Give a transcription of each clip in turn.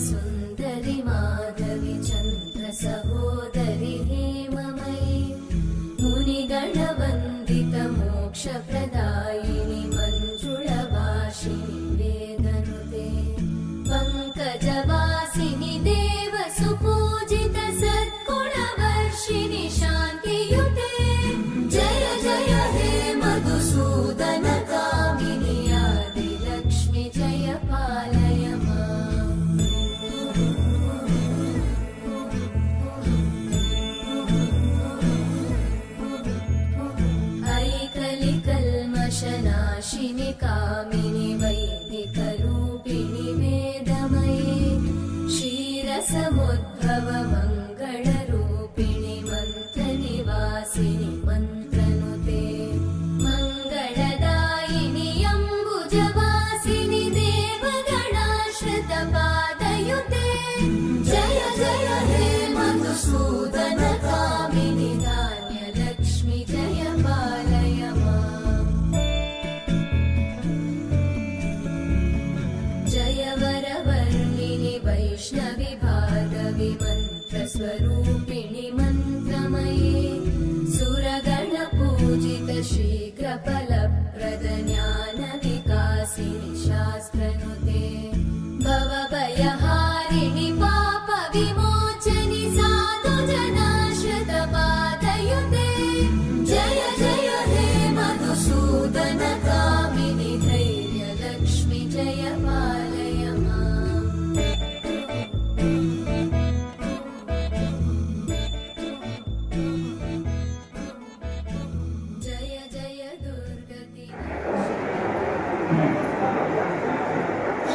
person कामिनि वैदिकरूपिणि वेदमये क्षीरसमुद्भव वरवर्णिनि वैष्णवि भागवि मन्त्रस्वरूपिणि मन्त्रमये सुरगणपूजित शीघ्रफलप्रद ज्ञानविकासिनि शास्त्रनुते भवभयहारिणि पापविमोचनि साधु जनाश्रितपादयुते। जय जय हे मधुसूदन कामिनि धैर्यलक्ष्मि जय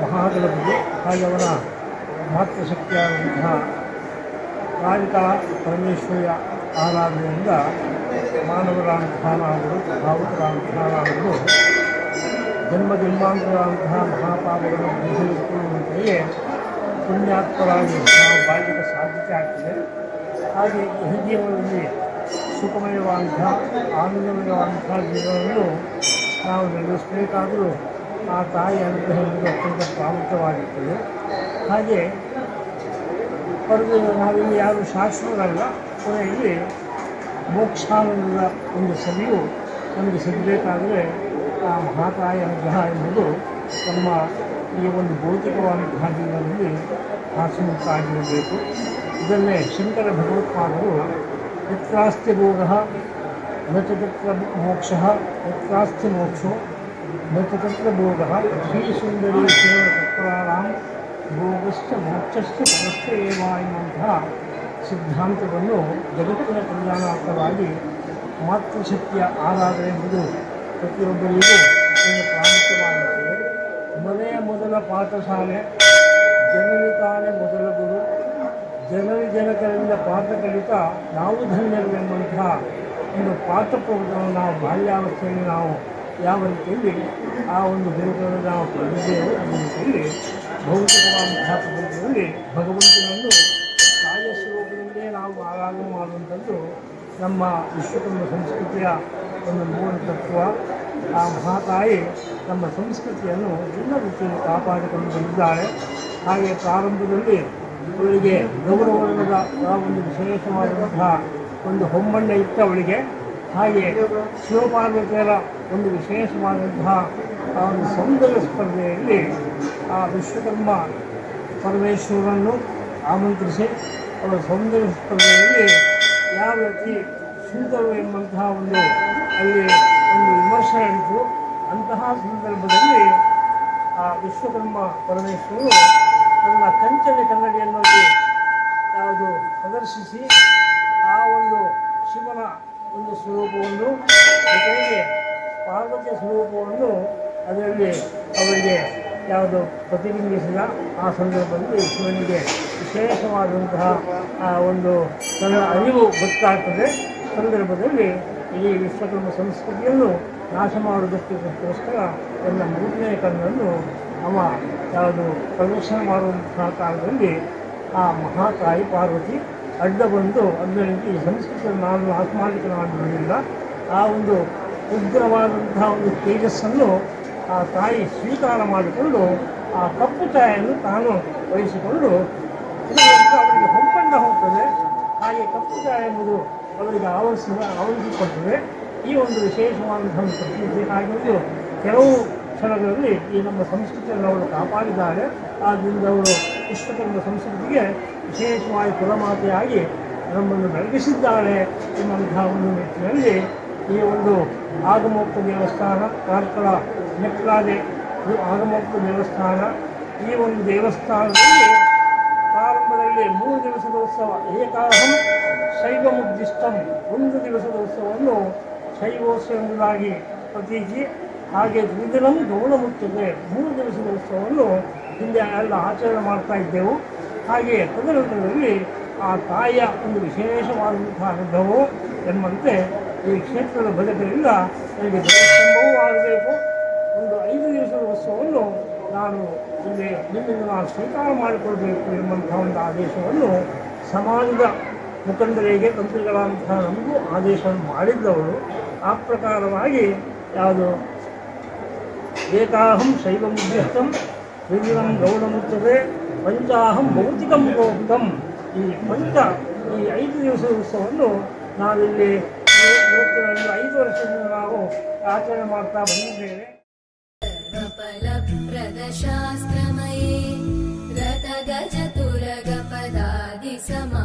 ಮಹಾಗಣಪತಿ ಹಾಗೆ ಅವನ ಮಾತೃಶಕ್ತಿಯಾದಂತಹ ಕಾಳಿಕಾ ಪರಮೇಶ್ವರಿಯ ಆರಾಧನೆಯಿಂದ ಭಾವುಕರಾದಂತಹ ಅವರು ಜನ್ಮ ಜನ್ಮಾಂತರಾದಂತಹ ಮಹಾಪಾಪಗಳನ್ನು ಪರಿಹರಿಸಿಕೊಳ್ಳುವಂತೆಯೇ ಪುಣ್ಯಾತ್ಮರಾಗಿ ನಾವು ಬಾಳ್ಯಕ್ಕೆ ಸಾಧ್ಯತೆ ಆಗ್ತದೆ. ಹಾಗೆ ಗೃಹಜೀವನದಲ್ಲಿ ಜೀವನದಲ್ಲಿ ಸುಖಮಯವಾದಂತಹ, ಆನಂದಮಯವಾದಂತಹ ಜೀವನವನ್ನು ನಾವು ನಡೆಸಬೇಕಾದರೂ ಆ ತಾಯಿ ಅನುಗ್ರಹ ಅತ್ಯಂತ ಪ್ರಾಮುಖ್ಯವಾಗಿರ್ತದೆ. ಹಾಗೆ ಅವರಿಗೆ ನಾವಿಲ್ಲಿ ಯಾರು ಶಾಶ್ವತರಲ್ಲ ಕೊನೆಯಲ್ಲಿ ಮೋಕ್ಷಾನಂದದ ಒಂದು ಸಭೆಯು ನಮಗೆ ಸಿಗಬೇಕಾದರೆ ಆ ಮಹಾತಾಯಿ ಅನುಗ್ರಹ ಎಂಬುದು ನಮ್ಮ ಈ ಒಂದು ಭೌತಿಕವಾದಂತಹ ಜೀವನದಲ್ಲಿ ಹಾಸುಮುಕ್ತಾಗಿರಬೇಕು. ಇದನ್ನೇ ಶಂಕರ ಭಗವತ್ಪಾದರು, ಯತ್ರಾಸ್ತಿ ಭೋಗ ನ ಚ ತತ್ರ ಮೋಕ್ಷ, ಯತ್ರಾಸ್ತಿ ಮೋಕ್ಷೋ ತತ್ರ ಭೋಗ ಶ್ರೀಸುಂದರಿ ಶಿವತತ್ಪರಾಣಾಂ ಭೋಗಶ್ಚ ಮೋಕ್ಷಶ್ಚ ಪರಶ್ಚ ಏವ ಎನ್ನುವಂತಹ ಸಿದ್ಧಾಂತವನ್ನು ಜಗತ್ತಿನ ಕಲ್ಯಾಣಾರ್ಥವಾಗಿ ಮಾತೃಶಕ್ತಿಯ ಆರಾಧನೆ ಎಂಬುದು ಪ್ರತಿಯೊಬ್ಬರಿಗೂ ಪ್ರಾಮುಖ್ಯವಾಗಿರುತ್ತದೆ ಮನೆಯ ಮೊದಲ ಪಾಠಶಾಲೆ, ಜನನಿ ತಾನೇ ಮೊದಲ ಗುರು ಜನರಿ ಜನಕರಿಂದ ಪಾಠ ಕಲಿತ ನಾವು ಧನ್ಯರು ಎಂಬಂತಹ ಒಂದು ಪಾಠ ಪ್ರವೃತ್ತವನ್ನು ನಾವು ಬಾಲ್ಯಾವಸ್ಥೆಯಲ್ಲಿ ನಾವು ಯಾವ ರೀತಿಯಲ್ಲಿ ಆ ಒಂದು ಗುರುಗಳನ್ನು ನಾವು ಪಡೆದಿದ್ದೇವೆ ಅದೇ ರೀತಿಯಲ್ಲಿ ಭೌತಿಕವಾದಂತಹ ಪ್ರಪಂಚದಲ್ಲಿ ಭಗವಂತನನ್ನು ತಾಯಿಯ ನಾವು ಆರಾಧನೆ ಮಾಡುವಂಥದ್ದು ನಮ್ಮ ವಿಶ್ವಕರ್ಮ ಸಂಸ್ಕೃತಿಯ ಒಂದು ಮೂಲ ತತ್ವ. ಆ ಮಹಾತಾಯಿ ನಮ್ಮ ಸಂಸ್ಕೃತಿಯನ್ನು ಎಲ್ಲ ರೀತಿಯಲ್ಲಿ ಕಾಪಾಡಿಕೊಂಡು ಬಂದಿದ್ದಾಳೆ. ಹಾಗೆ ಪ್ರಾರಂಭದಲ್ಲಿ ಅವಳಿಗೆ ಗೌರವರ್ಣದ ಆ ಒಂದು ವಿಶೇಷವಾದಂತಹ ಒಂದು ಹೊಮ್ಮಣ್ಣ ಇತ್ತು ಅವಳಿಗೆ. ಹಾಗೆ ಶಿವಪಾರ್ವತಿಯರ ಒಂದು ವಿಶೇಷವಾದಂತಹ ಆ ಒಂದು ಸೌಂದರ್ಯ ಸ್ಪರ್ಧೆಯಲ್ಲಿ ಆ ವಿಶ್ವಕರ್ಮ ಪರಮೇಶ್ವರನ್ನು ಆಮಂತ್ರಿಸಿ, ಅವರ ಸೌಂದರ್ಯ ಸ್ಪರ್ಧೆಯಲ್ಲಿ ಯಾವ ರೀತಿ ಸುಂದರ ಎಂಬಂತಹ ಒಂದು ಅಲ್ಲಿ ಒಂದು ವಿಮರ್ಶೆ ಇತ್ತು ಅಂತಹ ಸಂದರ್ಭದಲ್ಲಿ ಆ ವಿಶ್ವಕರ್ಮ ಪರಮೇಶ್ವರು ತನ್ನ ಕಂಚನ ಕನ್ನಡಿಯನ್ನು ಯಾವುದು ಪ್ರದರ್ಶಿಸಿ, ಆ ಒಂದು ಶಿವನ ಒಂದು ಸ್ವರೂಪವನ್ನು ಜೊತೆಗೆ ಪಾರ್ವತಿಯ ಸ್ವರೂಪವನ್ನು ಅದರಲ್ಲಿ ಅವರಿಗೆ ಯಾವುದು ಪ್ರತಿಬಿಂಬಿಸಿದ ಆ ಸಂದರ್ಭದಲ್ಲಿ ಶಿವನಿಗೆ ವಿಶೇಷವಾದಂತಹ ಒಂದು ತನ್ನ ಅರಿವು ಗೊತ್ತಾಗ್ತದೆ. ಸಂದರ್ಭದಲ್ಲಿ ಈ ವಿಶ್ವಕರ್ಮ ಸಂಸ್ಕೃತಿಯನ್ನು ನಾಶ ಮಾಡುವುದಕ್ಕೋಸ್ಕರ ತನ್ನ ಮೂರನೇ ಕಣ್ಣನ್ನು ಅವ ಯಾವುದು ಪ್ರದರ್ಶನ ಮಾಡುವಂತಹ ಕಾಲದಲ್ಲಿ ಆ ಮಹಾತಾಯಿ ಪಾರ್ವತಿ ಅಡ್ಡ ಬಂದು ಅಂದರೆ ಈ ಸಂಸ್ಕೃತ ನಾನು ಆತ್ಮಾಲಿಕನಾಗಿರುವುದರಿಂದ ಆ ಒಂದು ಉಗ್ರವಾದಂತಹ ಒಂದು ತೇಜಸ್ಸನ್ನು ಆ ತಾಯಿ ಸ್ವೀಕಾರ ಮಾಡಿಕೊಂಡು ಆ ಕಪ್ಪು ಛಾಯನ್ನು ತಾನು ವಹಿಸಿಕೊಂಡು ಅವರಿಗೆ ಹೊಂಪಣ್ಣ ಹೋಗ್ತದೆ. ಹಾಗೆ ಕಪ್ಪು ಛಾಯ ಎಂಬುದು ಅವರಿಗೆ ಆವರಿಸ ಆವರಿಸಿಕೊಳ್ತದೆ. ಈ ಒಂದು ಒಂದು ಪ್ರತಿನಿಧಿ ಹಾಗೆಂದು ಕೆಲವು ಕ್ಷಣಗಳಲ್ಲಿ ಈ ನಮ್ಮ ಸಂಸ್ಕೃತಿಯನ್ನು ಅವರು ಕಾಪಾಡಿದ್ದಾರೆ. ಆದ್ದರಿಂದ ಅವರು ಪುಸ್ತಕದ ಸಂಸ್ಕೃತಿಗೆ ವಿಶೇಷವಾಗಿ ಕುಲಮಾತೆಯಾಗಿ ನಮ್ಮನ್ನು ಬೆಳಗಿಸಿದ್ದಾಳೆ ಎನ್ನುವಂತಹ ಒಂದು ನಿಟ್ಟಿನಲ್ಲಿ ಈ ಒಂದು ಆಗಮೋಕ್ತ ದೇವಸ್ಥಾನ, ಕಾರ್ಕಳ ಇದು ಆಗಮೋಕ್ತ ದೇವಸ್ಥಾನ. ಈ ಒಂದು ದೇವಸ್ಥಾನದಲ್ಲಿ ಪ್ರಾರಂಭದಲ್ಲಿ ಮೂರು ದಿವಸದ ಉತ್ಸವ ಏಕಾಹಂ ಶೈವ ಮುದ್ದಿಷ್ಟಂ ಒಂದು ದಿವಸದ ಉತ್ಸವವನ್ನು ಶೈವೋತ್ಸವ ಎಂಬುದಾಗಿ ಹಾಗೆ ದ್ವಿದಿನಂ ಗೌಣ ಮೂರು ದಿವಸದ ಉತ್ಸವವನ್ನು ಹಿಂದೆ ಎಲ್ಲ ಆಚರಣೆ ಮಾಡ್ತಾ ಇದ್ದೆವು. ಹಾಗೆ ತದನಂತರದಲ್ಲಿ ಆ ತಾಯಿಯ ಒಂದು ವಿಶೇಷವಾದಂತಹ ಅನುಭವವು ಎಂಬಂತೆ ಈ ಕ್ಷೇತ್ರದ ಬದುಕಿನಿಂದ ನನಗೆ ದೇವಸ್ತಂಭವೂ ಆಗಬೇಕು ಒಂದು ಐದು ದಿವಸದ ಉತ್ಸವವನ್ನು ನಾನು ಇಲ್ಲಿ ನಿಮ್ಮಿಂದ ನಾನು ಸ್ವೀಕಾರ ಮಾಡಿಕೊಳ್ಬೇಕು ಎಂಬಂತಹ ಒಂದು ಆದೇಶವನ್ನು ಸಮಾಜದ ಮುಖಂಡರಿಗೆ ತಂತ್ರಿಗಳಂತಹ ನಮಗೂ ಆದೇಶವನ್ನು ಮಾಡಿದ್ದವರು ಆ ಪ್ರಕಾರವಾಗಿ ಯಾವುದು? ಏಕಾಹಂ ಶೈವಮುದ್ಯಸ್ಥಂ ತ್ರಿದಿನಂ ಗೌಡಮುಚ್ಚತೆ ಪಂಚಾಹಂ ಭೌತಿಕಂ ಪ್ರೋಕ್ತಂ ಈ ಪಂಚ ಈ ಐದು ದಿವಸದ ಉತ್ಸವವನ್ನು ನಾವಿಲ್ಲಿ ಇವತ್ತಿನಲ್ಲಿ ಐದು ವರ್ಷದಿಂದ ನಾವು ಆಚರಣೆ ಮಾಡ್ತಾ ಬಂದಿದ್ದೇವೆ सर्वफलप्रदशास्त्रमये रतगजतुरगपदादिसमानुत